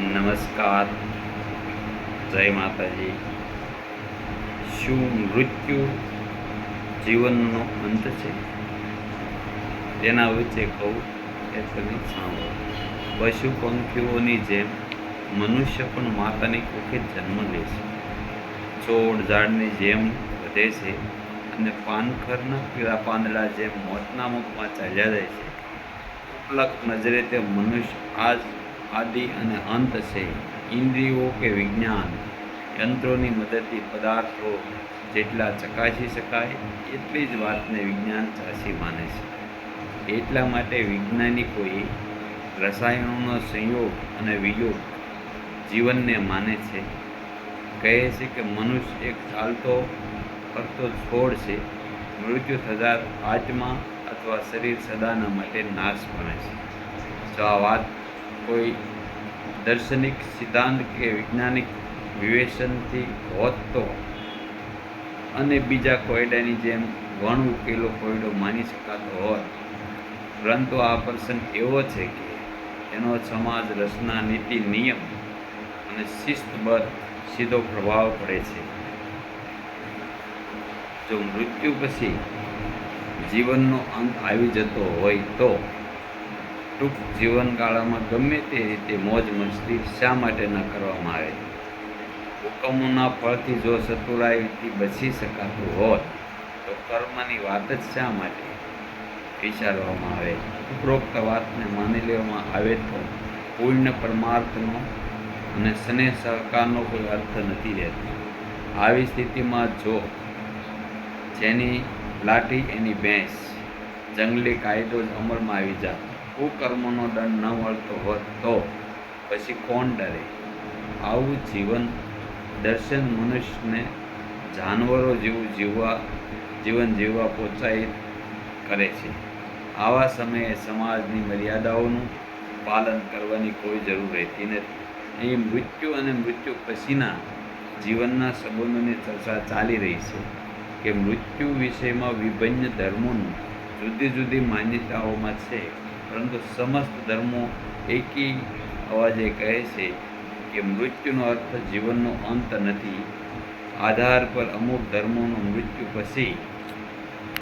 નમસ્કાર. જય માતાજી. શું મૃત્યુ જીવનનો અંત છે? તેના વિશે કહું કે તમે સાંભળો. પશુ પંખીઓની જેમ મનુષ્ય પણ માતાની કુખે જન્મ લે છે. છોડ ઝાડની જેમ વધે છે અને પાનખરના પીળા પાંદડા જેમ મોતના મુખમાં ચાલ્યા જાય છે. ઉપલક નજરે તે મનુષ્ય આજ આદિ અને અંત છે. ઇન્દ્રિયો કે વિજ્ઞાન, યંત્રોની મદદથી પદાર્થો જેટલા ચકાસી શકાય, એટલી જ વાતને વિજ્ઞાન ચાસી માને છે. એટલા માટે વૈજ્ઞાનિકોએ રસાયણોનો સંયોગ અને વિયોગ જીવનને માને છે. કહે છે કે મનુષ્ય એક ચાલતો, ફરતો છોડ છે. મૃત્યુ થતાં આત્મા અથવા શરીર સદાના માટે નાશ પામે છે. જો આ વાત કોઈ દર્શનિક સિદ્ધાંત કે વૈજ્ઞાનિક વિવેચનથી હોત તો? અને બીજા કોયડાની જેમ ઘણ ઉકેલો કોયડો માની શકાતો હોત. પરંતુ આ પ્રસંગ એવો છે કે એનો સમાજ રચના નીતિ નિયમ અને શિસ્તબદ્ધ સીધો પ્રભાવ પડે છે. જો મૃત્યુ પછી જીવનનો અંત આવી જતો હોય તો ટૂંક જીવનગાળામાં ગમે તે રીતે મોજ મસ્તી શા માટે ન કરવામાં આવે? હુકમોના ફળથી જો ચતુરાઈથી બચી શકાતું હોત, તો કર્મની વાત જ શા માટે વિચારવામાં આવે? ઉપરોક્ત વાતને માની લેવામાં આવે તો પૂર્ણ પરમાર્થનો અને સ્નેહ સહકારનો કોઈ અર્થ નથી રહેતો. આવી સ્થિતિમાં જો જેની લાઠી એની ભેંસ, જંગલી કાયદો જ અમલમાં આવી જાત કુકર્મનો દંડ ન મળતો હોત તો પછી કોણ ડરે? આવું જીવન દર્શન મનુષ્યને જાનવરો જેવું જીવવા, જીવન જીવવા પ્રોત્સાહિત કરે છે. આવા સમયે સમાજની મર્યાદાઓનું પાલન કરવાની કોઈ જરૂર રહેતી નથી. અહીં મૃત્યુ અને મૃત્યુ પછીના જીવનના સંબંધોની ચર્ચા ચાલી રહી છે કે મૃત્યુ વિષયમાં વિભિન્ન ધર્મોનું જુદી જુદી માન્યતાઓમાં છે. પરંતુ સમસ્ત ધર્મો એકી અવાજે કહે છે કે મૃત્યુનો અર્થ જીવનનો અંત નથી. આધાર પર અમુક ધર્મોનું મૃત્યુ પછી